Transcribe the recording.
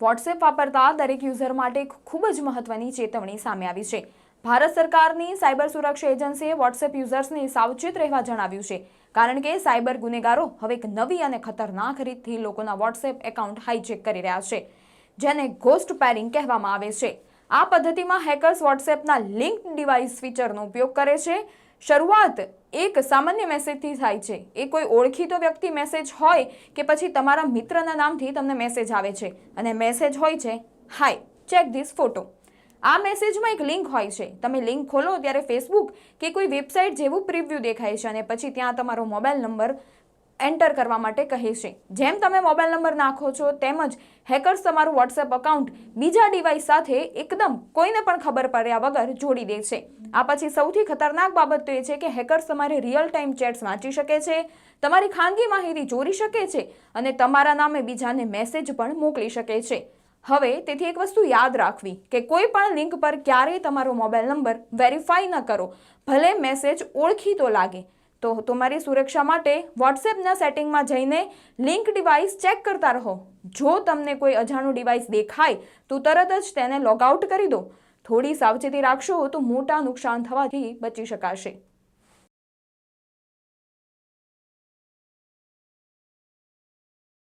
WhatsApp વાપરતા દરેક user માટે ખૂબ જ મહત્વની ચેતવણી સામે આવી છે. ભારત સરકારની સાયબર સુરક્ષા એજન્સીએ વોટ્સએપ યુઝર્સને સાવચેત રહેવા જણાવ્યું છે. કારણ કે સાયબર ગુનેગારો હવે એક નવી અને ખતરનાક રીતથી લોકોના વોટ્સએપ એકાઉન્ટ હાઈજેક કરી રહ્યા છે, જેને ઘોસ્ટ પેરિંગ કહેવામાં આવે છે. આ પદ્ધતિમાં હેકર્સ વોટ્સએપના લિંક ડિવાઇસ ફીચરનો ઉપયોગ કરે છે શરૂઆત એક સામાન્ય મેસેજથી થાય છે. એ કોઈ ઓળખીતો વ્યક્તિ મેસેજ હોય કે પછી તમારા મિત્રના નામથી તમને મેસેજ આવે છે. અને મેસેજ હોય છે હાય ચેક ધીસ ફોટો આ મેસેજમાં એક લિંક હોય છે. તમે લિંક ખોલો ત્યારે ફેસબુક કે કોઈ વેબસાઇટ જેવું પ્રિવ્યૂ દેખાય છે અને પછી ત્યાં તમારો મોબાઈલ નંબર એન્ટર કરવા માટે કહે છે. જેમ તમે મોબાઈલ નંબર નાખો છો, તેમજ હેકર્સ તમારું વોટ્સએપ અકાઉન્ટ બીજા ડિવાઇસ સાથે એકદમ કોઈને પણ ખબર પડ્યા વગર જોડી દે છે. આ પછી સૌથી ખતરનાક બાબત તો એ છે કે હેકર્સ તમારી રિયલ ટાઈમ ચેટ્સ વાંચી શકે છે, તમારી ખાનગી માહિતી ચોરી શકે છે અને તમારા નામે બીજાને મેસેજ પણ મોકલી શકે છે. હવે તેથી એક વસ્તુ યાદ રાખવી કે કોઈ પણ લિંક પર ક્યારેય તમારો મોબાઈલ નંબર વેરીફાઈ ન કરો. ભલે મેસેજ ઓળખીતો લાગે તો તમારી સુરક્ષા માટે વોટ્સએપના સેટિંગમાં જઈને લિંક ડિવાઇસ ચેક કરતા રહો. જો તમને કોઈ અજાણું ડિવાઇસ દેખાય, તો તરત જ તેને લોગ આઉટ કરી દો. થોડી સાવચેતી રાખશો તો મોટા નુકસાન થવાથી બચી શકાશે.